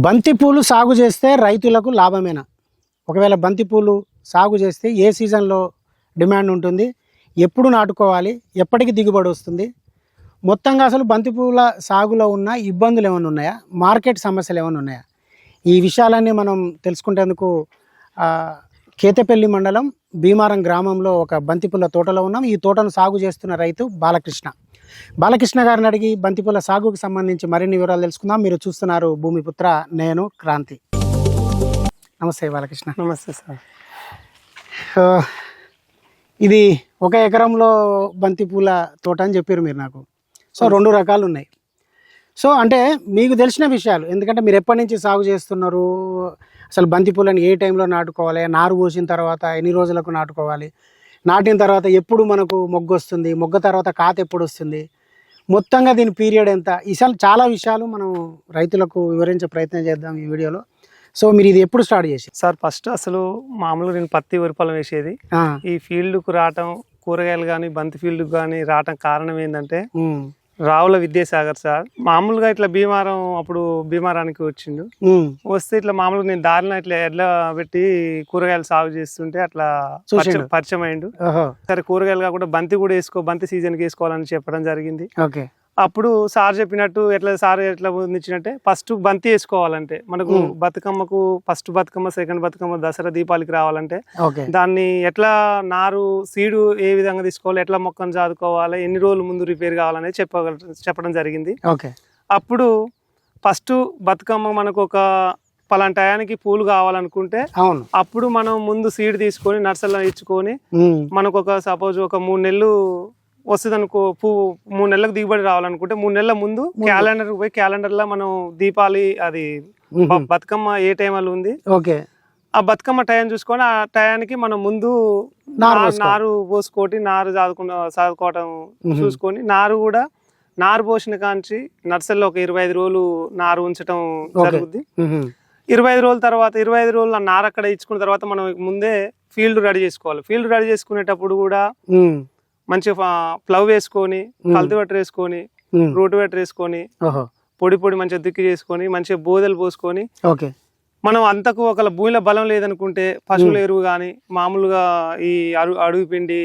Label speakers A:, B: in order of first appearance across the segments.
A: బంతిపూలు సాగు చేస్తే రైతులకు లాభమేనా? ఒకవేళ బంతిపూలు సాగు చేస్తే ఏ సీజన్లో డిమాండ్ ఉంటుంది? ఎప్పుడు నాటుకోవాలి? ఎప్పటికి దిగుబడి వస్తుంది? మొత్తంగా అసలు బంతిపూల సాగులో ఉన్న ఇబ్బందులు ఏమైనా ఉన్నాయా? మార్కెట్ సమస్యలు ఏమైనా ఉన్నాయా? ఈ విషయాలన్నీ మనం తెలుసుకునేందుకు కేతపల్లి మండలం భీమారం గ్రామంలో ఒక బంతిపూల తోటలో ఉన్నాం. ఈ తోటను సాగు చేస్తున్న రైతు బాలకృష్ణ. బాలకృష్ణ గారిని అడిగి బంతిపూల సాగుకు సంబంధించి మరిన్ని వివరాలు తెలుసుకుందాం. మీరు చూస్తున్నారు భూమిపుత్ర నేను క్రాంతి. నమస్తే బాలకృష్ణ.
B: నమస్తే సార్.
A: ఇది ఒక ఎకరంలో బంతిపూల తోట అని చెప్పారు మీరు నాకు. సో రెండు రకాలు ఉన్నాయి. సో అంటే మీకు తెలిసిన విషయాలు ఎందుకంటే మీరు ఎప్పటి నుంచి సాగు చేస్తున్నారు? అసలు బంతిపూలను ఏ టైంలో నాటుకోవాలి? నారు పోసిన తర్వాత ఎన్ని రోజులకు నాటుకోవాలి? నాటిన తర్వాత ఎప్పుడు మనకు మొగ్గ వస్తుంది మొగ్గ తర్వాత కాత ఎప్పుడు వస్తుంది? మొత్తంగా దీని పీరియడ్ ఎంత? ఇసలు చాలా విషయాలు మనం రైతులకు వివరించే ప్రయత్నం చేద్దాం ఈ వీడియోలో. సో మీరు ఇది ఎప్పుడు స్టార్ట్ చేసి
B: సార్ ఫస్ట్ అసలు మామూలుగా నేను పత్తి వరి పొలం వేసేది. ఈ ఫీల్డ్కు రావటం కూరగాయలు కానీ బంతి ఫీల్డ్కి కానీ రావటం కారణం ఏంటంటే రావుల విద్యాసాగర్ సార్. మామూలుగా ఇట్లా భీమారం అప్పుడు భీమారానికి వచ్చిండు. వస్తే ఇట్లా మామూలుగా నేను దారిలో ఇట్లా ఎడ్ల పెట్టి కూరగాయలు సాగు చేస్తుంటే అట్లా. పరిచయం- అయిండు సరే కూరగాయలు కాకుండా బంతి కూడా వేసుకో బంతి సీజన్కి వేసుకోవాలని చెప్పడం జరిగింది.
A: ఓకే.
B: అప్పుడు సార్ చెప్పినట్టు ఎట్లా సార్ ఎట్లా ఇచ్చినట్టే ఫస్ట్ బంతి వేసుకోవాలంటే మనకు
A: మ్మ్.
B: బతుకమ్మకు ఫస్ట్ బతుకమ్మ సెకండ్ బతుకమ్మ దసరా దీపావళికి రావాలంటే దాన్ని ఎట్లా నారు సీడు ఏ విధంగా తీసుకోవాలి ఎట్లా మొక్కను చదువుకోవాలి ఎన్ని రోజుల ముందు రిపేర్ కావాలనేది చెప్ప చెప్పడం జరిగింది.
A: ఓకే.
B: అప్పుడు ఫస్ట్ బతుకమ్మ మనకు ఒక పలాంటి టయానికి పూలు కావాలనుకుంటే
A: అవును.
B: అప్పుడు మనం ముందు సీడ్ తీసుకొని నర్సరీలో ఇచ్చుకొని మనకు ఒక సపోజ్ ఒక మూడు నెలలు వస్తుంది అనుకో పువ్వు మూడు నెలలకు దిగుబడి రావాలనుకుంటే మూడు నెలల ముందు క్యాలెండర్ పోయి క్యాలెండర్లో మనం దీపాలి అది బతుకమ్మ ఏ టైం లో ఉంది?
A: ఓకే.
B: ఆ బతుకమ్మ టైం చూసుకొని ఆ టయానికి మనం ముందు
A: నారు
B: పోసుకోటి నారు చదువుకున్న చదువుకోవటం. చూసుకొని నారు కూడా నారు పోసిన కాంచి నర్సరీలో ఒక ఇరవై ఐదు రోజులు నారు ఉంచటం. జరుగుద్ది. ఇరవై ఐదు రోజుల తర్వాత ఇరవై ఐదు రోజులు నారు అక్కడ ఇచ్చుకున్న తర్వాత మనం ముందే ఫీల్డ్ రెడీ చేసుకోవాలి. ఫీల్డ్ రెడీ చేసుకునేటప్పుడు కూడా మంచిగా ప్లవ్ వేసుకొని
A: మ్మ్.
B: కల్టివేటర్ వేసుకొని
A: ఉమ్,
B: రూటివేటర్ వేసుకొని పొడి పొడి మంచిగా దుక్కి చేసుకొని మంచిగా బోదెలు పోసుకొని
A: ఓకే
B: మనం అంతకు ఒక భూమిలో బలం లేదనుకుంటే పశువుల ఎరువు కానీ మామూలుగా ఈ అడుగు అడుగు పిండి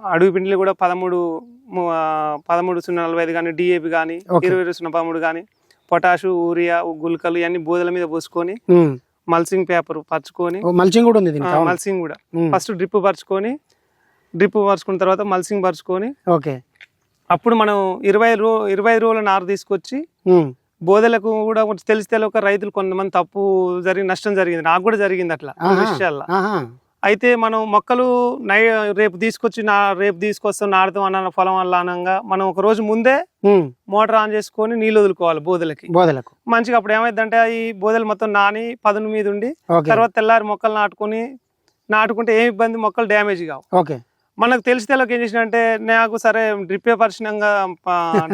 B: అడుగు పిండిలు కూడా పదమూడు పదమూడు సున్నా నలభై ఐదు కానీ డిఏపి కానీ. ఇరవై ఇరవై సున్నా పదమూడు కానీ పొటాషు యూరియా గుల్కలు ఇవన్నీ బోదల మీద పోసుకొని. మల్సింగ్ పేపర్ పరుచుకొని
A: ఓ, మల్చింగ్ కూడా ఉంది.
B: మల్సింగ్ కూడా ఫస్ట్ డ్రిప్ పరుచుకొని డ్రిప్ పరుచుకున్న తర్వాత మల్సింగ్ పరుచుకొని
A: ఓకే.
B: అప్పుడు మనం ఇరవై రో ఇరవై రోజుల నారు తీసుకొచ్చి బోధలకు కూడా కొంచెం తెలిసి తెలియక రైతులు కొంతమంది తప్పు జరిగి నష్టం జరిగింది. నాకు కూడా జరిగింది అట్లా. విషయాల్లో. అయితే మనం మొక్కలు నై రేపు తీసుకొచ్చి నా రేపు తీసుకొస్తాం నాటుతాం అన్న పొలం వల్ల అనంగా మనం ఒక రోజు ముందే మోటార్ ఆన్ చేసుకొని నీళ్ళు వదులుకోవాలి బోధలకి
A: బోధలకు
B: మంచిగా అప్పుడు ఏమైందంటే ఈ బోధలు మొత్తం నాని పదును మీద ఉండి తర్వాత తెల్లారి మొక్కలు నాటుకొని నాటుకుంటే ఏమి ఇబ్బంది? మొక్కలు డ్యామేజ్ కావు.
A: ఓకే.
B: మనకు తెలిసి తెలియక ఏం చేసినంటే నాకు సరే డ్రిప్పే పరిచినాం కదా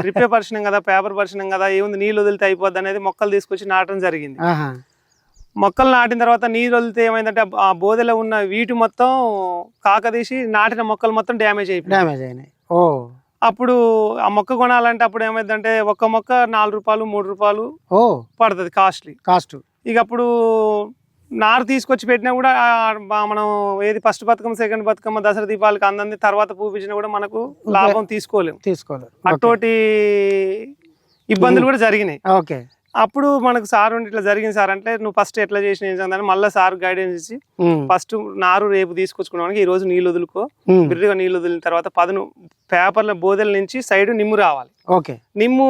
B: డ్రిప్పే పరిచినాం కదా పేపర్ పరిచినాం కదా ఏముంది నీళ్ళు వదిలితే అయిపోద్ది అనేది మొక్కలు తీసుకొచ్చి నాటడం జరిగింది. మొక్కలు నాటిన తర్వాత నీళ్ళు వదిలితే ఏమైందంటే ఆ బోదెలో ఉన్న వీటి మొత్తం కాకదీసి నాటిన మొక్కలు మొత్తం డ్యామేజ్ అయిపోయాయి
A: డ్యామేజ్ అయినాయి. ఓ.
B: అప్పుడు ఆ మొక్క కొనాలంటే అప్పుడు ఏమైందంటే ఒక్క మొక్క నాలుగు రూపాయలు మూడు రూపాయలు
A: ఓ.
B: పడుతుంది కాస్ట్లీ.
A: కాస్ట్.
B: ఇక అప్పుడు నారు తీసుకొచ్చి పెట్టినా కూడా మనం ఏది ఫస్ట్ బతుకమ్మ సెకండ్ బతుకమ్మ దసరా దీపావళికి అందంది తర్వాత పూపించినా కూడా మనకు లాభం తీసుకోలేము.
A: తీసుకోవాలి
B: అటువంటి ఇబ్బందులు కూడా జరిగినాయి.
A: ఓకే.
B: అప్పుడు మనకు సార్ ఉండి ఇట్లా జరిగింది సార్ అంటే నువ్వు ఫస్ట్ ఎట్లా చేసిన ఏం మళ్ళీ సార్ గైడెన్స్ ఇచ్చి ఫస్ట్ నారు రేపు తీసుకొచ్చుకున్నానికి ఈ రోజు నీళ్ళు వదులుకో బిర్రిగా నీళ్ళు వదిలిన తర్వాత పదును పేపర్ల బోదెల నుంచి సైడ్ నిమ్ము రావాలి.
A: ఓకే.
B: నిమ్ము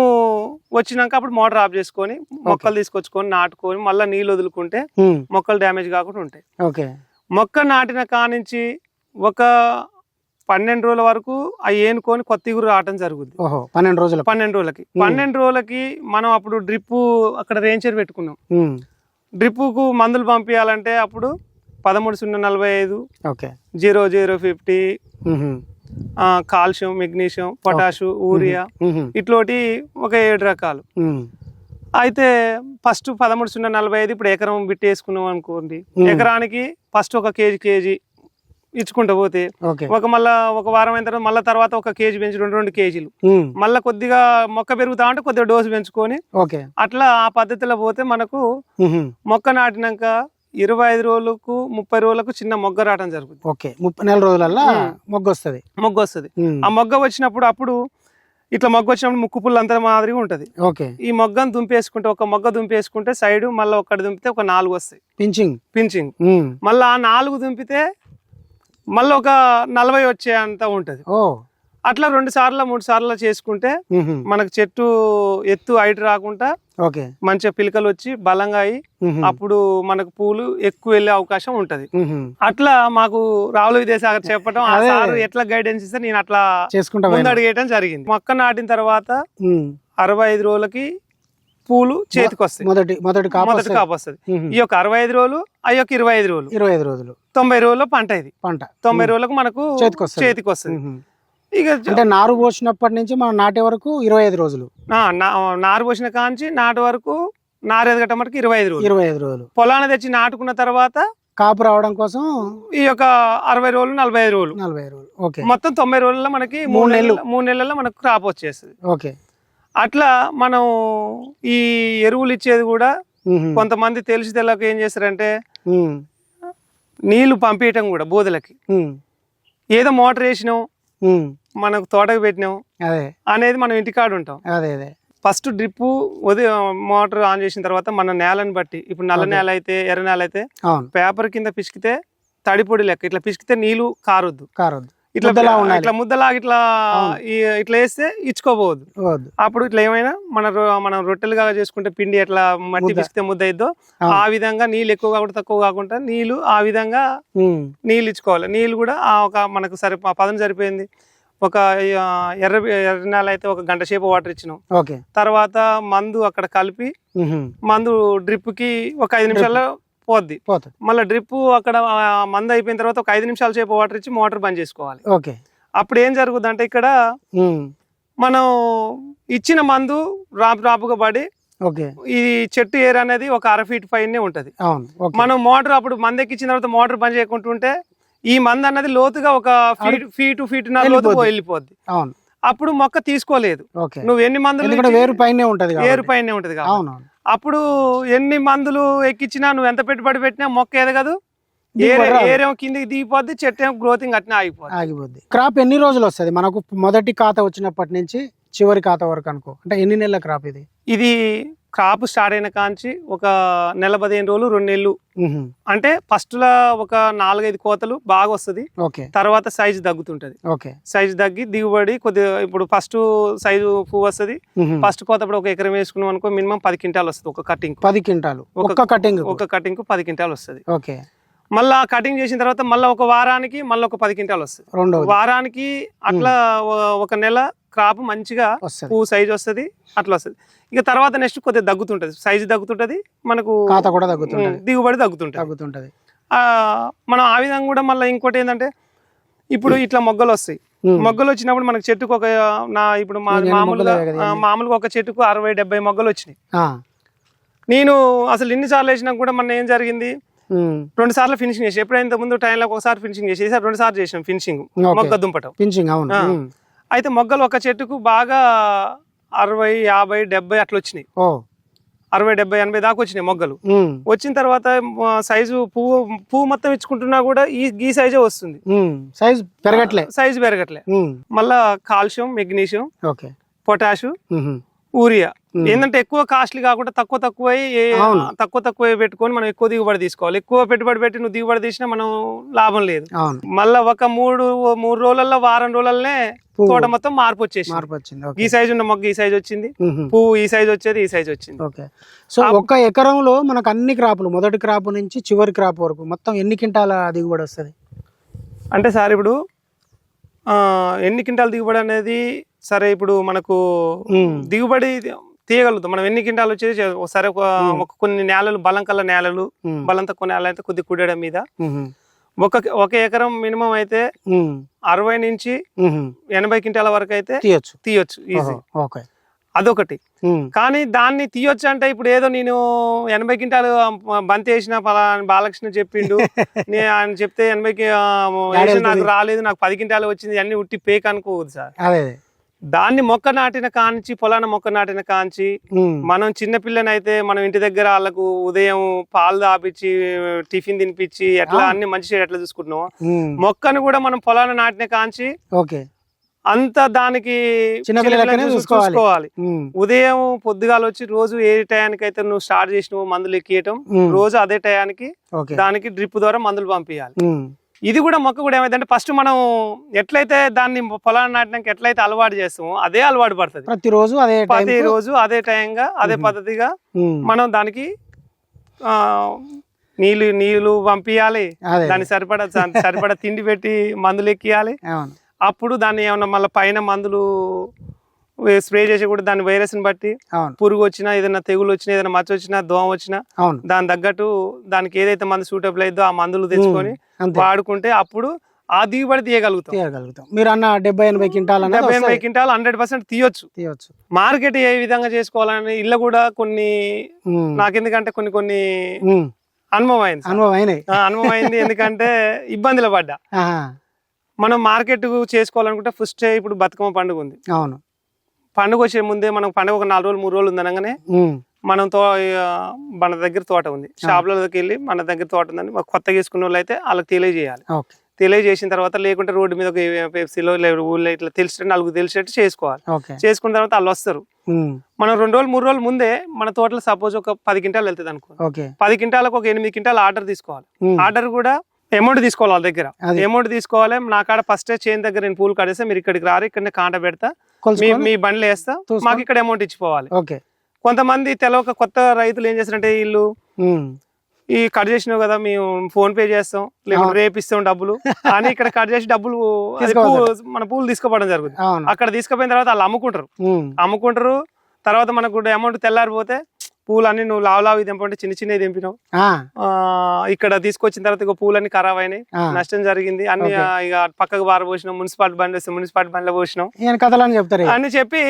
B: వచ్చినాక అప్పుడు మోటార్ ఆఫ్ చేసుకొని మొక్కలు తీసుకొచ్చుకొని నాటుకొని మళ్ళీ నీళ్ళు వదులుకుంటే మొక్కలు డ్యామేజ్ కాకుండా ఉంటాయి.
A: ఓకే.
B: మొక్క నాటిన కానించి ఒక పన్నెండు రోజుల వరకు అవి ఏనుకొని కొత్త ఇగురు రావటం జరుగుద్ది.
A: పన్నెండు రోజులు
B: పన్నెండు రోజులకి. పన్నెండు రోజులకి మనం అప్పుడు డ్రిప్ అక్కడ రేంచర్ పెట్టుకున్నాం. డ్రిప్పుకు మందులు పంపించాలంటే అప్పుడు పదమూడు సున్నా నలభై ఐదు zero zero fifty calcium magnesium potash urea ఇట్లోటి ఒక ఏడు రకాలు. అయితే ఫస్ట్ పదమూడు సున్నా నలభై ఐదు ఇప్పుడు ఎకరం బిట్టి వేసుకున్నాం అనుకోండి. ఎకరానికి ఫస్ట్ ఒక కేజీ కేజీ ఇచ్చుకుంటూ పోతే ఒక మళ్ళా ఒక వారం అయిన తర్వాత మళ్ళీ తర్వాత ఒక కేజీ పెంచి రెండు రెండు కేజీలు. మళ్ళీ కొద్దిగా మొక్క పెరుగుతా ఉంటే కొద్దిగా డోసు పెంచుకొని
A: ఓకే.
B: అట్లా ఆ పద్ధతిలో పోతే మనకు మొక్క నాటినాక ఇరవై ఐదు రోజులకు ముప్పై రోజులకు చిన్న మొగ్గ రావడం జరుగుతుంది.
A: ఓకే. ముప్పై నెల రోజులల్లా మొగ్గు వస్తుంది.
B: మొగ్గ వస్తుంది. ఆ మొగ్గ వచ్చినప్పుడు అప్పుడు ఇట్లా మొగ్గ వచ్చినప్పుడు ముక్కు పుల్ల అంత మాదిరిగా ఉంటది.
A: ఓకే.
B: ఈ మొగ్గను దుంపేసుకుంటే ఒక మొగ్గ దుంపేసుకుంటే సైడ్ మళ్ళీ ఒక్కటి దుంపితే ఒక నాలుగు వస్తాయి.
A: పించింగ్.
B: పించింగ్. మళ్ళీ ఆ నాలుగు దుంపితే మళ్ళీ ఒక నలభై వచ్చే అంత ఉంటది. అట్లా రెండు సార్లు మూడు సార్లు చేసుకుంటే మనకు చెట్టు ఎత్తు హైట్ రాకుండా
A: ఓకే.
B: మంచిగా పిలకలు వచ్చి బలంగా
A: ఉహుం,
B: అప్పుడు మనకు పూలు ఎక్కువ వెళ్ళే అవకాశం ఉంటది. అట్లా మాకు రావుల విద్యాసాగర్ చెప్పడం. సార్ ఎట్లా గైడెన్స్ ఇస్తే నేను అట్లా
A: చేసుకుంటా
B: ముందు. అడిగేయటం జరిగింది. మొక్క నాటిన తర్వాత అరవై ఐదు రోజులకి పూలు చేతికి వస్తాయి
A: మొదటి మొదటి
B: మొదటి. కాపు వస్తుంది. ఈ యొక్క అరవై ఐదు రోజులు ఆ యొక్క ఇరవై ఐదు రోజులు.
A: ఇరవై ఐదు రోజులు.
B: తొంభై రోజుల్లో పంట ఇది.
A: పంట.
B: తొంభై రోజులకు మనకు
A: చేతికి వస్తది.
B: చేతికి వస్తుంది
A: ఉహుం.
B: ఇక
A: అంటే నారు పోసినప్పటి నుంచి మనం నాటే వరకు ఇరవై ఐదు రోజులు.
B: నారు పోసిన కాంచి నాటు వరకు నారు ఎదగటం మటుకు ఇరవై ఐదు రోజులు.
A: ఇరవై ఐదు రోజులు.
B: పొలాన్ని తెచ్చి నాటుకున్న తర్వాత
A: కాపు రావడం కోసం
B: ఈ యొక్క అరవై రోజులు నలభై ఐదు రోజులు.
A: నలభై రోజులు. ఓకే.
B: మొత్తం తొంభై రోజుల్లో మనకి
A: మూడు. నెలలు.
B: మూడు నెలల్లో మనకు క్రాప్ వచ్చేస్తుంది.
A: ఓకే.
B: అట్లా మనం ఈ ఎరువులు ఇచ్చేది కూడా కొంతమంది తెలిసి తెలక ఏం చేస్తారంటే నీళ్ళు పంపించటం కూడా బోధలకి
A: ఉమ్,
B: ఏదో మోటార్ వేసినాం మనకు తోటకు పెట్టినాం
A: అదే.
B: అనేది మనం ఇంటికాడ ఉంటాం.
A: అదే అదే.
B: ఫస్ట్ డ్రిప్ ఉదయం మోటార్ ఆన్ చేసిన తర్వాత మన నేలని బట్టి ఇప్పుడు నల్ల నేల అయితే ఎర్ర నేల అయితే పేపర్ కింద పిసికితే తడి పొడి లెక్క ఇట్లా పిసికితే నీళ్ళు కారొద్దు.
A: కారొద్దు.
B: ఇట్లా
A: ముద్దలా.
B: ఇట్లా ముద్దలాగా ఇట్లా ఇట్లా వేస్తే ఇచ్చుకోబోదు. అప్పుడు ఇట్లా ఏమైనా మన మనం రొట్టెలుగా చేసుకుంటే పిండి ఎట్లా మట్టి. పిసికితే ముద్ద అయిద్దో. ఆ. విధంగా నీళ్ళు ఎక్కువ కాకుండా తక్కువ కాకుండా నీళ్ళు ఆ విధంగా నీళ్ళు ఇచ్చుకోవాలి. నీళ్ళు కూడా ఆ ఒక మనకు సరి పదం సరిపోయింది. ఒక ఎర్ర ఎర్ర నేల అయితే ఒక గంట సేపు వాటర్ ఇచ్చినాం. తర్వాత మందు అక్కడ కలిపి మందు డ్రిప్కి ఒక ఐదు నిమిషాల్లో పోద్ది.
A: పోతుంది.
B: మళ్ళీ డ్రిప్ అక్కడ మందు అయిపోయిన తర్వాత ఒక ఐదు నిమిషాల సేపు వాటర్ ఇచ్చి మోటార్ బంద్ చేసుకోవాలి.
A: ఓకే.
B: అప్పుడు ఏం జరుగుద్ది అంటే ఇక్కడ మనం ఇచ్చిన మందు రాపు రాపుగా పడి
A: ఓకే.
B: ఈ చెట్టు ఏర్ అనేది ఒక అర ఫీట్ పైనే ఉంటది. మనం మోటార్ అప్పుడు మందు ఎక్కించిన తర్వాత మోటార్ బంద్ చేయకుంటుంటే ఈ మందు అన్నది లోతుగా ఒక ఫీట్ ఫీట్ ఫీట్ లోతు
A: వెళ్ళిపోద్ది. అవును.
B: అప్పుడు మొక్క తీసుకోలేదు. నువ్వు ఎన్ని మందులు
A: వేరు పైనే ఉంటది.
B: ఏరు పైనే ఉంటది
A: అవును
B: అప్పుడు ఎన్ని మందులు ఎక్కించినా నువ్వు ఎంత పెట్టుబడి పెట్టినా మొక్క ఎదగదు. ఏరేమో కిందికి దిగిపోద్ది చెట్టు ఏమో గ్రోతింగ్ అట్నే ఆగిపోద్ది.
A: ఆగిపోద్ది. క్రాప్ ఎన్ని రోజులు వస్తుంది? మనకు మొదటి ఖాతా వచ్చినప్పటి నుంచి చివరి ఖాతా వరకు అనుకో. అంటే ఎన్ని నెలల క్రాప్ ఇది?
B: ఇది క్రాప్ స్టార్ట్ అయిన కాంచి ఒక నెల పదిహేను రోజులు రెండు నెలలు. అంటే ఫస్ట్ లా ఒక నాలుగైదు కోతలు బాగా వస్తుంది.
A: ఓకే.
B: తర్వాత సైజు తగ్గుతుంటది.
A: ఓకే.
B: సైజు తగ్గి దిగుబడి కొద్దిగా ఇప్పుడు ఫస్ట్ సైజు పువ్వు వస్తుంది. ఫస్ట్ కోత ఒక ఎకరం వేసుకున్నాం అనుకో మినిమం పది క్వింటాల్ వస్తుంది ఒక కటింగ్
A: పది క్వింటాలు.
B: ఒక-
A: కటింగ్
B: ఒక కటింగ్కు పది క్వింటాల్ వస్తుంది.
A: ఓకే.
B: మళ్ళా కటింగ్ చేసిన తర్వాత మళ్ళీ ఒక వారానికి మళ్ళీ ఒక పది క్వింటాల్ వస్తుంది.
A: రెండవది
B: వారానికి అట్లా ఒక నెల క్రాప్ మంచిగా పువ్వు సైజు వస్తుంది అట్లా వస్తుంది. ఇక తర్వాత నెక్స్ట్ కొద్దిగా తగ్గుతుంటది. సైజు తగ్గుతుంటది మనకు
A: కూడా
B: దిగుబడి తగ్గుతుంటది.
A: తగ్గుతుంటది.
B: ఆ, మనం ఆ విధంగా కూడా మళ్ళీ ఇంకోటి ఏంటంటే ఇప్పుడు ఇట్లా మొగ్గలు వస్తాయి. మొగ్గలు వచ్చినప్పుడు మనకు చెట్టుకు ఒక నా ఇప్పుడు మామూలుగా మామూలుగా ఒక చెట్టుకు అరవై డెబ్బై మొగ్గలు వచ్చినాయి. నేను అసలు ఎన్నిసార్లు వేసినా కూడా మన ఏం జరిగింది? రెండు సార్లు ఫినిషింగ్ చేసి ఎప్పుడైతే ముందు టైంలో ఒకసారి ఫినిషింగ్ చేసి రెండు సార్లు చేసినాం ఫినిషింగ్. మొగ్గ దుంపటం.
A: పించింగ్ అవును.
B: అయితే మొగ్గలు ఒక చెట్టుకు బాగా అరవై యాభై డెబ్బై అట్లా వచ్చినాయి. అరవై డెబ్బై ఎనభై దాకా వచ్చినాయి మొగ్గలు. వచ్చిన తర్వాత సైజు పువ్వు పువ్వు మొత్తం ఇచ్చుకుంటున్నా కూడా ఈ ఈ సైజే వస్తుంది.
A: సైజ్ పెరగట్లే.
B: సైజు పెరగట్లే. మళ్ళా కాల్షియం మెగ్నీషియం పొటాషు
A: ఉమ్,
B: ఏంటంటే ఎక్కువ కాస్ట్లీ కాకుండా తక్కువ తక్కువ. తక్కువ తక్కువ పెట్టుకొని మనం ఎక్కువ దిగుబడి తీసుకోవాలి. ఎక్కువ పెట్టుబడి పెట్టి నువ్వు దిగుబడి తీసినా మనం లాభం లేదు. మళ్ళా ఒక మూడు మూడు రోజులలో వారం రోజులనే. తోట మొత్తం మార్పు వచ్చేసి
A: మార్పు వచ్చింది
B: ఈ సైజు ఉన్న మొగ్గ ఈ సైజు వచ్చింది. పువ్వు ఈ సైజు వచ్చేది ఈ సైజు వచ్చింది.
A: ఓకే. సో ఒక్క ఎకరంలో మనకు అన్ని క్రాపులు మొదటి క్రాప్ నుంచి చివరి క్రాప్ వరకు మొత్తం ఎన్ని క్వింటాల దిగుబడి వస్తుంది?
B: అంటే సార్ ఇప్పుడు ఎన్ని క్వింటాల దిగుబడి అనేది సరే ఇప్పుడు మనకు దిగుబడి తీయగలుగుతాం. మనం ఎన్ని క్వింటాలు వచ్చేది సరే ఒక కొన్ని నేలలు బలం కల్ల నేలలు బలం తక్కువ నేలలు అయితే కొద్ది కుడడం మీద. ఒక ఒక ఎకరం మినిమం అయితే అరవై నుంచి ఎనభై క్వింటాల వరకు అయితే
A: తీయొచ్చు.
B: తీయొచ్చు ఈజీ.
A: ఓకే.
B: అదొకటి. కానీ దాన్ని తీయొచ్చు అంటే ఇప్పుడు ఏదో నేను ఎనభై క్వింటాలు బంతి వేసిన బాలకృష్ణ చెప్పిండు. ఆయన చెప్తే వేసిన నాకు రాలేదు నాకు పది క్వింటాలు వచ్చింది అన్ని ఉట్టి పేక్ అనుకోవద్దు సార్ దాన్ని మొక్క నాటిన కాంచి పొలాన మొక్క నాటిన కాంచి మనం చిన్న పిల్లనైతే మనం ఇంటి దగ్గర వాళ్ళకు ఉదయం పాలు తాపించి టిఫిన్ తినిపించి ఎట్లా అన్ని మంచి ఎట్లా చూసుకుంటున్నాం మొక్కను కూడా మనం పొలాన నాటిన కాంచి
A: ఓకే.
B: అంత దానికి
A: చూసుకోవాలి.
B: ఉదయం పొద్దుగాల వచ్చి రోజు ఏ టయానికి అయితే నువ్వు స్టార్ట్ చేసినావు మందులు ఎక్కియటం రోజు అదే టయానికి దానికి డ్రిప్ ద్వారా మందులు పంపించాలి ఇది కూడా మొక్క కూడా ఏమైందంటే ఫస్ట్ మనం ఎట్లయితే దాన్ని పొలాన్ని నాటినాక ఎట్లయితే అలవాటు చేస్తామో అదే అలవాటు పడుతుంది.
A: ప్రతిరోజు అదే
B: ప్రతి
A: టైంకు,
B: రోజు అదే టైంగా అదే. పద్ధతిగా మనం దానికి నీళ్ళు నీళ్ళు పంపించాలి దానికి సరిపడా సరిపడా తిండి పెట్టి మందులు ఎక్కియాలి. అప్పుడు దాన్ని ఏమన్నా మళ్ళీ పైన మందులు స్ప్రే చేసి కూడా దాని వైరస్ని బట్టి పురుగు వచ్చినా ఏదైనా తెగులు వచ్చినా ఏదైనా మచ్చ వచ్చినా దోమ వచ్చినా
A: అవును.
B: దాని తగ్గట్టు దానికి ఏదైతే మందు సూటబుల్ అయిద్దో ఆ మందులు తెచ్చుకొని వాడుకుంటే అప్పుడు ఆ దిగుబడి తీయగలుగుతాం.
A: తీయగలుగుతాం. మీరు అన్న డెబ్బై ఎనభై క్వింటాల్
B: డెబ్బై ఎనభై. క్వింటాల్ హండ్రెడ్ పర్సెంట్ తీయొచ్చు.
A: తీయొచ్చు.
B: మార్కెట్ ఏ విధంగా చేసుకోవాలని ఇళ్ళ కూడా కొన్ని నాకెందుకంటే కొన్ని కొన్ని అనుభవం అయింది.
A: అనుభవం అయినాయి
B: అనుభవం అయింది ఎందుకంటే ఇబ్బందులు పడ్డా. మనం మార్కెట్ చేసుకోవాలనుకుంటే ఫస్ట్ ఇప్పుడు బతుకమ్మ పండుగ ఉంది.
A: అవును.
B: పండుగ వచ్చే ముందే మనం పండుగ ఒక నాలుగు రోజులు మూడు రోజులు ఉంది అనగానే
A: ఉమ్,
B: మనం తో మన దగ్గర తోట ఉంది. షాపులకి వెళ్ళి మన దగ్గర తోట ఉందని మాకు కొత్తగా వేసుకున్న వాళ్ళు అయితే వాళ్ళకి తెలియజేయాలి. తెలియజేసిన తర్వాత లేకుంటే రోడ్డు మీద ఒక పెప్సీలో లేదా ఊళ్ళో ఇట్లా తెలిసినట్టు నలుగురు తెలిసినట్టు చేసుకోవాలి. చేసుకున్న తర్వాత వాళ్ళు వస్తారు. మనం రెండు రోజులు మూడు రోజులు ముందే మన తోటలో సపోజ్ ఒక పది క్వింటాలు వెళ్తుంది అనుకో. పది క్వింటాలకు ఒక ఎనిమిది క్వింటాలు ఆర్డర్ తీసుకోవాలి. ఆర్డర్ కూడా అమౌంట్ తీసుకోవాలి వాళ్ళ దగ్గర. అమౌంట్ తీసుకోవాలి. నా కాడ ఫస్ట్ చైన్ దగ్గర నేను పూలు కడేస్తే మీరు ఇక్కడికి రారు ఇక్కడనే కాంట పెడతా. మీ బండ్లు వేస్తా. మాకు ఇక్కడ అమౌంట్ ఇచ్చిపోవాలి.
A: ఓకే.
B: కొంతమంది తెలవక కొత్త రైతులు ఏం చేస్తారంటే వీళ్ళు ఈ కట్ చేసినావు కదా మేము ఫోన్ పే చేస్తాం లేకుంటే రేపు ఇస్తాం డబ్బులు. అని ఇక్కడ కట్ చేసి డబ్బులు మన పూలు తీసుకోవడం జరుగుతుంది. అక్కడ తీసుకుపోయిన తర్వాత వాళ్ళు అమ్ముకుంటారు. అమ్ముకుంటారు. తర్వాత మనకు అమౌంట్ తెల్లారిపోతే పూలు అన్ని నువ్వు లావు లావు తెంపంటే చిన్న చిన్నవి తెంపినావు. ఇక్కడ తీసుకొచ్చిన తర్వాత ఇక పూలన్నీ ఖరాబ్ అయినాయి. నష్టం జరిగింది. అన్ని ఇక పక్కకు పారబోసినాం మున్సిపాలిటీ బండి వస్తే మున్సిపాలిటీ బండిలో పోసినాం.
A: కథలని చెప్తారు.
B: అని చెప్పి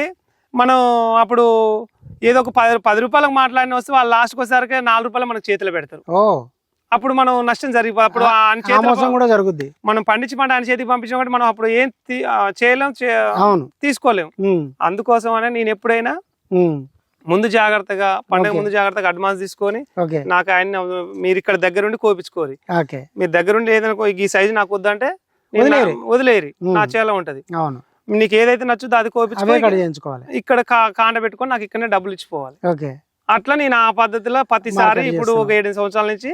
B: మనం అప్పుడు ఏదో ఒక పది పది రూపాయలకు మాట్లాడిన వస్తే వాళ్ళు లాస్ట్కి వచ్చేసరికి నాలుగు రూపాయలు మనకు చేతిలో పెడతారు. అప్పుడు మనం నష్టం జరిగిపో అప్పుడు
A: కూడా జరుగుద్ది.
B: మనం పండించి పంట ఆయన చేతికి పంపించాం కాబట్టి మనం అప్పుడు ఏం చేయలేం చే-
A: అవును.
B: తీసుకోలేం.
A: ఉమ్,
B: అందుకోసం అనే నేను ఎప్పుడైనా ముందు జాగ్రత్తగా పండుగ. ముందు జాగ్రత్తగా అడ్వాన్స్ తీసుకొని నాకు ఆయన మీరు ఇక్కడ దగ్గరుండి కోపించుకోరి. మీరు దగ్గరుండి ఏదైనా ఈ సైజు నాకు వద్దంటే నేను నా- చేలో ఉంటది.
A: అవును.
B: నీకు ఏదైతే నచ్చుదో అది
A: అవే కట్
B: కోపించుకో
A: చేయించుకోవాలి.
B: ఇక్కడ కాండ పెట్టుకొని నాకు ఇక్కడనే డబ్బులు ఇచ్చిపోవాలి.
A: ఓకే.
B: అట్లా నేను ఆ పద్ధతిలో ప్రతిసారి ఇప్పుడు ఒక. ఏడెనిమిది సంవత్సరాల నుంచి.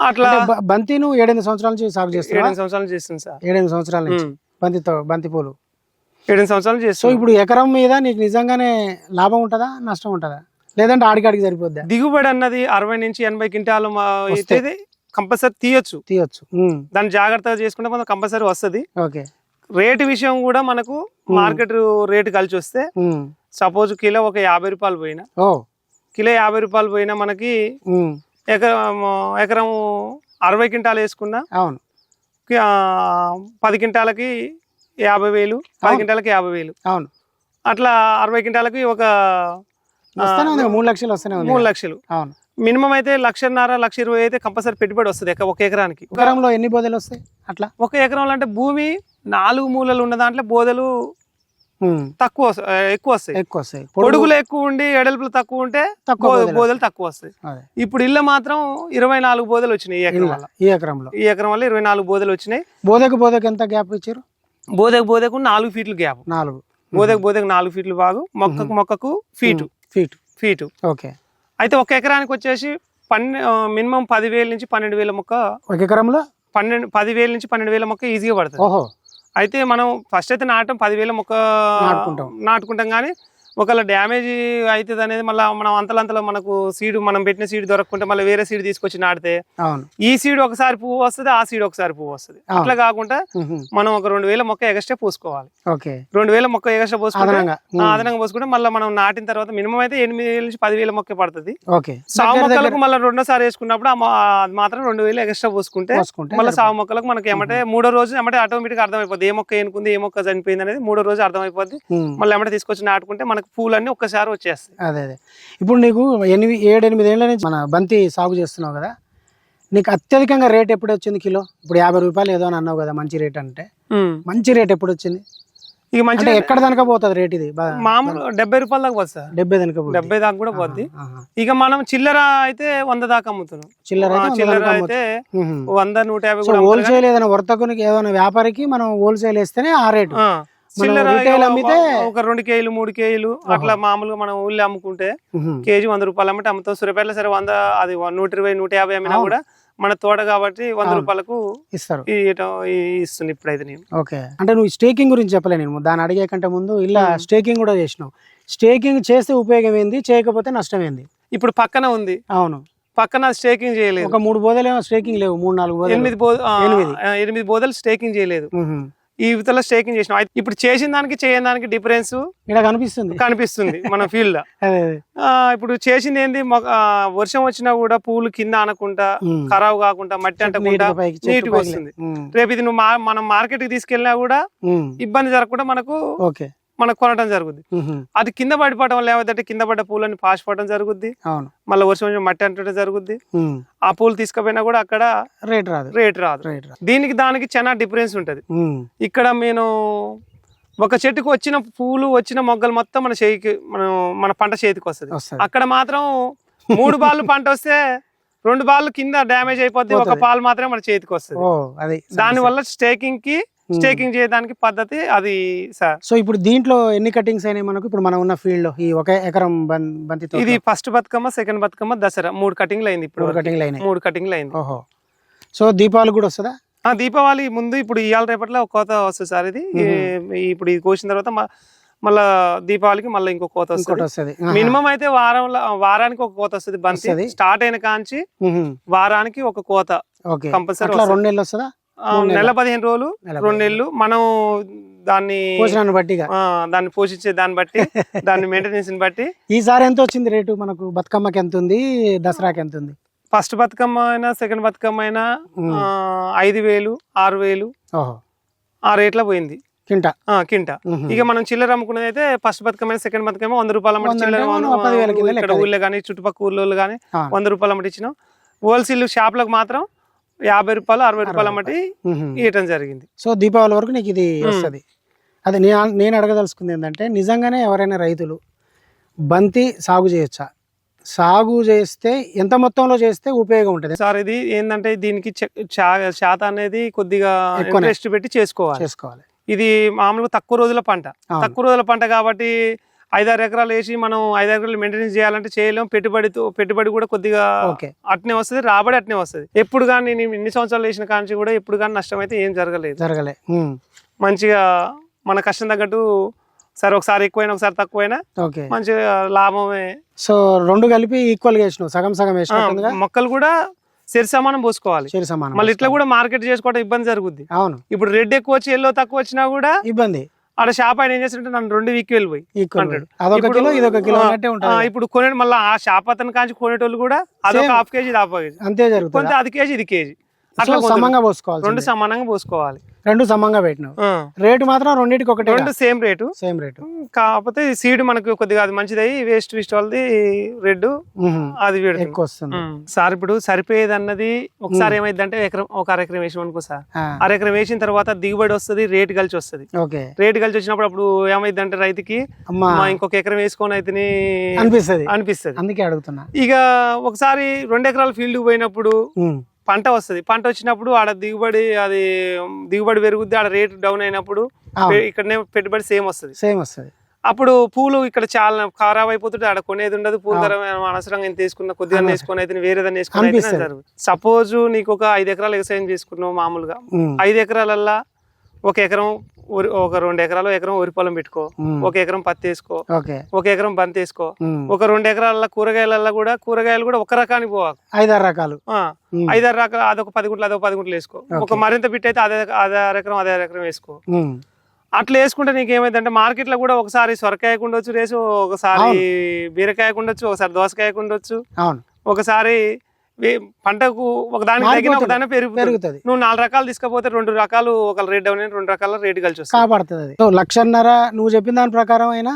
B: అట్లా
A: బంతి నువ్వు ఏడెనిమిది సంవత్సరాల నుంచి సాగు
B: ఏడెనిమిది సంవత్సరాలు చేస్తుంది సార్.
A: ఏడెనిమిది సంవత్సరాల నుంచి. బంతితో బంతి పూలు.
B: ఏడెనిమిది సంవత్సరాలు
A: సో
B: చేస్తుంది
A: ఇప్పుడు ఎకరం మీద నీకు నిజంగానే లాభం ఉంటుందా నష్టం ఉంటుందా? లేదంటే ఆడికాడికి సరిపోద్దా?
B: దిగుబడి అన్నది అరవై నుంచి ఎనభై క్వింటాలు. అయితే కంపల్సరీ తీయొచ్చు.
A: తీయొచ్చు.
B: దాన్ని జాగ్రత్తగా చేసుకుంటే మనం కంపల్సరీ వస్తది.
A: ఓకే.
B: రేటు విషయం కూడా మనకు మార్కెట్ రేటు కలిసి వస్తే సపోజ్ కిలో ఒక యాభై రూపాయలు పోయినా.
A: ఓ.
B: కిలో యాభై రూపాయలు పోయినా మనకి ఎకరం ఎకరం అరవై క్వింటాలు వేసుకున్నా
A: అవును.
B: పది క్వింటాలకి యాభై వేలు పది. క్వింటాలకి యాభై వేలు.
A: అవును.
B: అట్లా అరవై క్వింటాలకి ఒక
A: మూడు లక్షలు వస్తూనే ఉంది
B: మూడు లక్షలు.
A: అవును.
B: మినిమం అయితే లక్షన్నర లక్ష ఇరవై అయితే కంపల్సరీ పెట్టుబడి వస్తుంది ఒక ఎకరానికి.
A: ఎకరంలో ఎన్ని బోధలు వస్తాయి? అట్లా?
B: ఒక ఎకరంలో అంటే భూమి నాలుగు మూలలు ఉన్న దాంట్లో బోదలు
A: ఉమ్,
B: తక్కువ ఎక్కువ వస్తాయి.
A: ఎక్కువ వస్తాయి. పొడుగు
B: పొడుగులు ఎక్కువ ఉండి ఎడల్పులు తక్కువ ఉంటే
A: తక్కువ
B: బో-
A: బోదెలు
B: బోదలు తక్కువ వస్తాయి. ఇప్పుడు ఇళ్ళ మాత్రం ఇరవై నాలుగు బోదలు వచ్చినాయి ఈ ఎకరం వల్ల
A: ఈ ఎకరంలో.
B: ఈ ఎకరం వల్ల ఇరవై నాలుగు బోదలు వచ్చినాయి.
A: బోధకు బోధకు ఎంత గ్యాప్ ఇచ్చారు?
B: బోదకు బోదకు నాలుగు ఫీట్లు గ్యాప్.
A: నాలుగు.
B: బోదకు బోదకు నాలుగు ఫీట్లు బాగు మొక్కకు మొక్కకు ఫీటు.
A: ఫీట్.
B: ఫీటు.
A: ఓకే.
B: అయితే ఒక ఎకరానికి వచ్చేసి పన్నె మినిమం పదివేల నుంచి పన్నెండు వేల మొక్క
A: ఒక ఎకరంలో?
B: పన్నెండు పదివేల నుంచి పన్నెండు వేల మొక్క ఈజీగా పడుతుంది.
A: ఓహో.
B: అయితే మనం ఫస్ట్ అయితే నాటం పదివేల మొక్క
A: నాటుకుంటాం.
B: నాటుకుంటాం కానీ ఒకవేళ డ్యామేజ్ అవుతుంది అనేది మళ్ళీ మనం అంతలంతలో మనకు సీడ్ మనం పెట్టిన సీడ్ దొరకకుంటే మళ్ళీ వేరే సీడ్ తీసుకొచ్చి నాటితే ఈ సీడ్ ఒకసారి పువ్వు వస్తుంది ఆ సీడ్ ఒకసారి పువ్వు వస్తుంది. అట్లా కాకుండా మనం ఒక రెండు వేల మొక్క ఎగస్ట్రా పూసుకోవాలి. రెండు వేల మొక్క ఎగస్ట్రా పోసుకుంటే
A: అదనంగా.
B: పోసుకుంటే మళ్ళీ మనం నాటిన తర్వాత మినిమం అయితే ఎనిమిది వేల నుంచి పదివేల మొక్క పడుతుంది. సాగు మొక్కలకు మళ్ళీ రెండోసారి వేసుకున్నప్పుడు అది మాత్రం రెండు వేలు ఎక్స్ట్రా పోసుకుంటే మళ్ళీ సాగు మొక్కలకు మనకి ఏమంటే మూడో రోజు ఏమంటే ఆటోమేటిక్ అర్థమైపోద్ది. ఏ మొక్క ఎనుకుంది ఏ మొక్క చనిపోయింది అనేది మూడో రోజు అర్థమైపోద్ది.
A: ఉమ్,
B: మళ్ళీ ఏమంటే తీసుకొచ్చి నాటుకుంటే మనకి మనకు పూలన్నీ ఒక్కసారి వచ్చేస్తాయి.
A: అదే అదే. ఇప్పుడు నీకు ఎనిమిది ఏడు ఎనిమిది ఏళ్ళ నుంచి మన బంతి సాగు చేస్తున్నావు కదా నీకు అత్యధికంగా రేట్ ఎప్పుడు వచ్చింది కిలో? ఇప్పుడు యాభై రూపాయలు ఏదో అని అన్నావు కదా మంచి రేట్ అంటే. మంచి రేట్ ఎప్పుడు వచ్చింది?
B: ఇక మంచి
A: ఎక్కడ దాకా పోతుంది రేట్ ఇది?
B: మామూలు డెబ్బై రూపాయల దాకా పోతుంది సార్.
A: డెబ్బై పోతుంది.
B: డెబ్బై దాకా కూడా పోద్ది.
A: ఆహా.
B: ఇక మనం చిల్లర అయితే వంద దాకా అమ్ముతున్నాం.
A: చిల్లర
B: చిల్లర అయితే. వంద నూట యాభై
A: హోల్సేల్ ఏదైనా వర్తకునికి ఏదైనా వ్యాపారికి మనం హోల్సేల్ వేస్తేనే ఆ రేటు.
B: చిల్లర
A: అమ్మితే-
B: ఒక రెండు కేజీలు మూడు కేజీలు అట్లా మామూలుగా మనం ఊళ్ళో అమ్ముకుంటే
A: మ్మ్.
B: కేజీ వంద రూపాయలు అమ్మితే అమ్ముతాం. సూర్యపేటలో సరే వంద అది నూట ఇరవై నూట యాభై అమ్మినా కూడా మన తోట కాబట్టి వంద రూపాయలకు
A: ఇస్తారు.
B: ఇస్తుంది ఇప్పుడైతే నేను.
A: ఓకే. అంటే నువ్వు స్టేకింగ్ గురించి చెప్పలే నేను. దాన్ని అడిగే కంటే ముందు ఇలా స్టేకింగ్ కూడా చేసినావు. స్టేకింగ్ చేస్తే ఉపయోగం ఏంది? చేయకపోతే నష్టం ఏంది?
B: ఇప్పుడు పక్కన ఉంది.
A: అవును.
B: పక్కన స్టేకింగ్ చేయలేదు.
A: ఒక మూడు బోధలు స్టేకింగ్ లేవు. మూడు నాలుగు
B: ఎనిమిది
A: ఎనిమిది.
B: బోధలు స్టేకింగ్ చేయలేదు. ఈ ఇవతల స్టేకింగ్ చేసినాం. ఇప్పుడు చేసిన దానికి చేయని దానికి డిఫరెన్స్
A: ఇక్కడ కనిపిస్తుంది.
B: కనిపిస్తుంది మన ఫీల్డ్లో. ఇప్పుడు చేసింది ఏంది? వర్షం వచ్చినా కూడా పూలు కింద అనకుండా. ఖరాబ్ కాకుండా మట్టి అంటకుండా
A: పైకి
B: వస్తుంది. రేపు ఇది నువ్వు మనం మార్కెట్కి తీసుకెళ్ళినా కూడా. ఇబ్బంది జరగకుండా మనకు
A: ఓకే.
B: మనకు కొనడం జరుగుద్ది. అది కింద పడిపోవడం వల్ల ఏమైందంటే కింద పడ్డ పూలని పాసిపోవడం జరుగుద్ది.
A: అవును.
B: మళ్ళీ వర్షం వచ్చి మట్టి అంటడం జరుగుద్ది. ఆ పూలు తీసుకుపోయినా కూడా అక్కడ
A: రేట్ రాదు.
B: రేట్ రాదు.
A: రేట్ రాదు.
B: దీనికి దానికి చాలా డిఫరెన్స్ ఉంటది. ఇక్కడ నేను ఒక చెట్టుకు వచ్చిన పూలు వచ్చిన మొగ్గలు మొత్తం మన చేయికి మనం మన పంట చేతికి వస్తుంది. అక్కడ మాత్రం మూడు బాళ్ళు పంట వస్తే రెండు బాళ్ళు కింద డ్యామేజ్ అయిపోద్ది. ఒక పాలు మాత్రమే మన చేతికి వస్తుంది. దాని వల్ల స్టేకింగ్కి స్టేకింగ్ చేయడానికి పద్ధతి అది సార్.
A: సో ఇప్పుడు దీంట్లో ఎన్ని కటింగ్స్ అయినాయి మనకు? ఇప్పుడు మనం ఉన్న ఫీల్డ్లో ఈ ఒక ఎకరం బంతి
B: ఇది ఫస్ట్ బతుకమ్మ సెకండ్ బతుకమ్మ దసరా. మూడు కటింగ్లు అయింది ఇప్పుడు.
A: కటింగ్లు అయినాయి
B: మూడు కటింగ్లు అయింది
A: ఓహో. సో దీపావళి కూడా వస్తుందా?
B: ఆ దీపావళి ముందు ఇప్పుడు ఇవాళ రేపట్లో ఒక కోత వస్తుంది సార్ ఇది. ఇప్పుడు ఇది కోసిన తర్వాత మళ్ళా దీపావళికి మళ్ళీ ఇంకో కోత వస్తుంది. మినిమం అయితే వారంలో వారానికి ఒక కోత వస్తుంది బంతి. స్టార్ట్ అయిన కాంచి వారానికి ఒక కోత కంపల్సరీ
A: రెండు నెలలు వస్తుందా?
B: నెల పదిహేను రోజులు రెండు నెలలు. మనం దాన్ని
A: పోషణను బట్టిగా
B: ఆ, దాన్ని పోషించే దాన్ని బట్టి దాన్ని మెయింటెనెన్స్ బట్టి.
A: ఈసారి ఎంత వచ్చింది రేటు? మనకు బతుకమ్మకి ఎంత ఉంది? దసరాకి ఎంత ఉంది?
B: ఫస్ట్ బతుకమ్మ అయినా సెకండ్ బతుకమ్మ అయినా ఐదు వేలు ఆరు వేలు. ఆ రేట్లో పోయింది.
A: కింట.
B: ఆ, కింట. ఇక మనం చిల్లర అమ్ముకునేది అయితే ఫస్ట్ బతుకమ్మ సెకండ్ బతుకమ్మ వంద రూపాయల మట్టి చిల్లర ఇక్కడ ఊళ్ళో కానీ చుట్టుపక్కల ఊళ్ళో కానీ. వంద రూపాయల మట్టి ఇచ్చినాం. హోల్సేల్ షాప్లకు మాత్రం యాభై రూపాయలు అరవై రూపాయల
A: మ్మ్.
B: ఇవ్వటం జరిగింది.
A: సో దీపావళి వరకు నీకు ఇది వస్తుంది. అదే నేను అడగదలుచుకుంది ఏంటంటే నిజంగానే ఎవరైనా రైతులు బంతి సాగు చేయొచ్చా? సాగు చేస్తే ఎంత మొత్తంలో చేస్తే ఉపయోగం ఉంటుంది?
B: సార్ ఇది ఏంటంటే దీనికి శాతం అనేది కొద్దిగా. ఇంట్రెస్ట్ పెట్టి చేసుకోవాలి.
A: చేసుకోవాలి.
B: ఇది మామూలుగా తక్కువ రోజుల పంట. తక్కువ రోజుల పంట కాబట్టి ఐదారు ఎకరాలు వేసి మనం ఐదారు ఎకరాలు మెయింటెనెన్స్ చేయాలంటే చేయలేం. పెట్టుబడితో పెట్టుబడి కూడా కొద్దిగా అట్నే వస్తుంది రాబడి అట్నే వస్తుంది. ఎప్పుడు కానీ నేను ఇన్ని సంవత్సరాలు వేసిన కాంచి కూడా ఎప్పుడు కానీ నష్టం అయితే ఏం జరగలేదు.
A: జరగలే.
B: మంచిగా మన కష్టం తగ్గట్టు సరే ఒకసారి ఎక్కువైనా ఒకసారి తక్కువైనా మంచిగా లాభమే.
A: సో రెండు కలిపి ఈక్వల్గా వేసినావు సగం సగం వేసినట్టుందిగా?
B: మొక్కలు కూడా సరి సమానం పోసుకోవాలి.
A: చేరి సమానం
B: మళ్ళీ ఇట్లా కూడా మార్కెట్ చేసుకోవడం ఇబ్బంది జరుగుద్ది.
A: అవును.
B: ఇప్పుడు రెడ్ ఎక్కువ వచ్చి ఎల్లో తక్కువ వచ్చినా కూడా
A: ఇబ్బంది.
B: ఆడ షాప్ ఆయన ఏం చేస్తుంటే నన్ను రెండు
A: ఈక్వల్
B: అంటాడు.
A: అదొక
B: ఇప్పుడు- కొనే మళ్ళీ ఆ షాప్ అతను కాంచి కొనేటోళ్ళు కూడా అదొక. హాఫ్ కేజీ ఇది హాఫ్ కేజీ.
A: అంతే జరుగుతుంది?
B: కొంత అది కేజీ ఇది కేజీ. అట్లా
A: సమంగా పోసుకోవాలి
B: రెండు సమానంగా పోసుకోవాలి.
A: రెండు సమంగా పెట్టినావు. రేటు మాత్రం రెండింటికి ఒకటే
B: రెండు సేమ్ రేటు.
A: Same rate.
B: కాకపోతే సీడ్ మనకు కొద్దిగా అది మంచిది వేస్ట్ విస్ట్ వాళ్ళది రెడ్. అది
A: ఎక్కువ వస్తుంది.
B: సార్ ఇప్పుడు సరిపోయేది అన్నది ఒకసారి ఏమైంది అంటే ఎకరం ఒక అరెకరం వేసాం అనుకో సార్. అరెకరం వేసిన తర్వాత దిగుబడి వస్తుంది రేట్ కలిసి వస్తుంది.
A: ఓకే.
B: రేట్ కలిసి వచ్చినప్పుడు అప్పుడు ఏమైంది అంటే రైతుకి ఇంకొక ఎకరం వేసుకొని అయితేనే
A: అనిపిస్తుంది.
B: అనిపిస్తుంది.
A: అందుకే అడుగుతున్నా.
B: ఇక ఒకసారి రెండు ఎకరాల ఫీల్డ్ పోయినప్పుడు. పంట వస్తుంది. పంట వచ్చినప్పుడు ఆడ దిగుబడి అది దిగుబడి పెరుగుద్ది ఆడ రేట్ డౌన్ అయినప్పుడు ఇక్కడనే పెట్టుబడి సేమ్ వస్తుంది.
A: సేమ్ వస్తుంది.
B: అప్పుడు పూలు ఇక్కడ చాలా ఖరాబ్ అయిపోతుంటే ఆడ కొనేది ఉండదు. పూల ధర అనవసరంగా ఇంత తీసుకున్న కొద్దిగా వేసుకొని అయితే వేరేదాన్ని వేసుకొని అయితే
A: అనిపిస్తది.
B: సపోజ్ నీకు ఒక ఐదు ఎకరాలు వ్యవసాయం చేసుకున్నావు మామూలుగా. ఐదు ఎకరాలల్లా ఒక ఎకరం వరి ఒక రెండు ఎకరాలు ఎకరం వరి పొలం పెట్టుకో. ఒక ఎకరం పత్తి వేసుకో ఒక ఎకరం బంతి వేసుకో. ఒక రెండు ఎకరాల కూరగాయలల్లో కూడా కూరగాయలు కూడా ఒక రకానికి పోవాలి.
A: ఐదారు రకాలు.
B: ఐదారు రకాలు అదొక పది గుంటలు అదొక పది గుంటలు వేసుకో. ఒక మరింత బిట్ అయితే అదే అదే అర ఎకరం అదే ఎకరం వేసుకో. అట్లా వేసుకుంటే నీకు ఏమైందంటే మార్కెట్లో కూడా ఒకసారి సొరకాయకు ఉండొచ్చు రేసు ఒకసారి బీరకాయకు ఉండొచ్చు ఒకసారి దోసకాయకు ఉండొచ్చు ఒకసారి పంటకు ఒక దానికి తగిన ఒక. దాని
A: పెరుగుతుంది.
B: నువ్వు నాలుగు రకాలు తీసుకపోతే రెండు రకాలు ఒక రేట్ డౌన్ రెండు రకాల రేట్ కలిసి
A: కాపాడుతుంది అది. లక్షన్నర నువ్వు చెప్పిన దాని ప్రకారం అయినా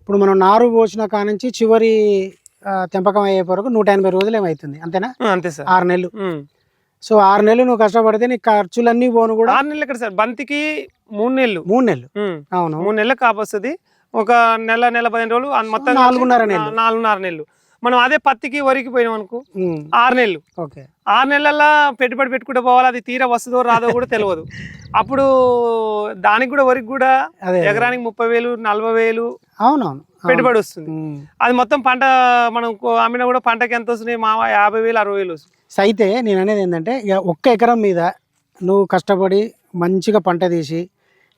A: ఇప్పుడు మనం నారు పోసిన కానుంచి చివరి తెంపకం అయ్యే వరకు నూట ఎనభై రోజులు ఏమవుతుంది అంతేనా?
B: అంతే సార్.
A: ఆరు నెలలు. సో ఆరు నెలలు నువ్వు కష్టపడితే నీ ఖర్చులన్నీ పోను కూడా.
B: ఆరు నెలలు ఎక్కడ సార్? బంతికి మూడు నెలలు.
A: మూడు నెలలు. అవును.
B: మూడు నెలలకు కాపొస్తుంది ఒక నెల నెల పదిహేను రోజులు మొత్తం
A: నాలుగున్నర నెలలు.
B: నాలుగున్నర నెలలు. మనం అదే పత్తికి వరికి పోయినాం అనుకో ఆరు నెలలు.
A: ఓకే.
B: ఆరు నెలల్లో పెట్టుబడి పెట్టుకుంటే పోవాలి అది తీర వస్తుందో రాదో కూడా తెలియదు. అప్పుడు దానికి కూడా వరికి కూడా
A: అదే
B: ఎకరానికి ముప్పై వేలు నలభై వేలు
A: అవునవును. అవును.
B: పెట్టుబడి వస్తుంది. అది మొత్తం పంట మనం అమ్మినా కూడా పంటకి ఎంత వస్తున్నాయి? మామ యాభై వేలు అరవై వేలు వస్తుంది.
A: అయితే నేను అనేది ఏంటంటే ఒక్క ఎకరం మీద నువ్వు కష్టపడి మంచిగా పంట తీసి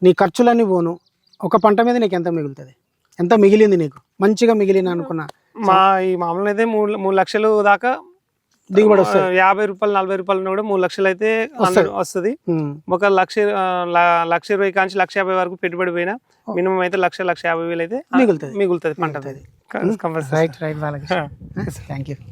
A: నీ ఖర్చులన్నీ పోను. ఒక పంట మీద నీకు ఎంత మిగులుతుంది? ఎంత మిగిలింది నీకు? మంచిగా మిగిలిన అనుకున్నా
B: మా ఈ మామూలు అయితే మూడు మూడు లక్షలు దాకా
A: దిగుబడి వస్తుంది.
B: యాభై రూపాయలు నలభై రూపాయలు కూడా మూడు లక్షలు అయితే
A: వస్తది.
B: ఒక లక్ష లక్ష ఇరవై కాంచి లక్ష యాభై వరకు పెట్టుబడి పోయినా మినిమం అయితే లక్ష లక్ష యాభై వేలు అయితే
A: మిగులుతది.
B: మిగులుతుంది. పంట
A: రైట్ రైట్ థ్యాంక్ యూ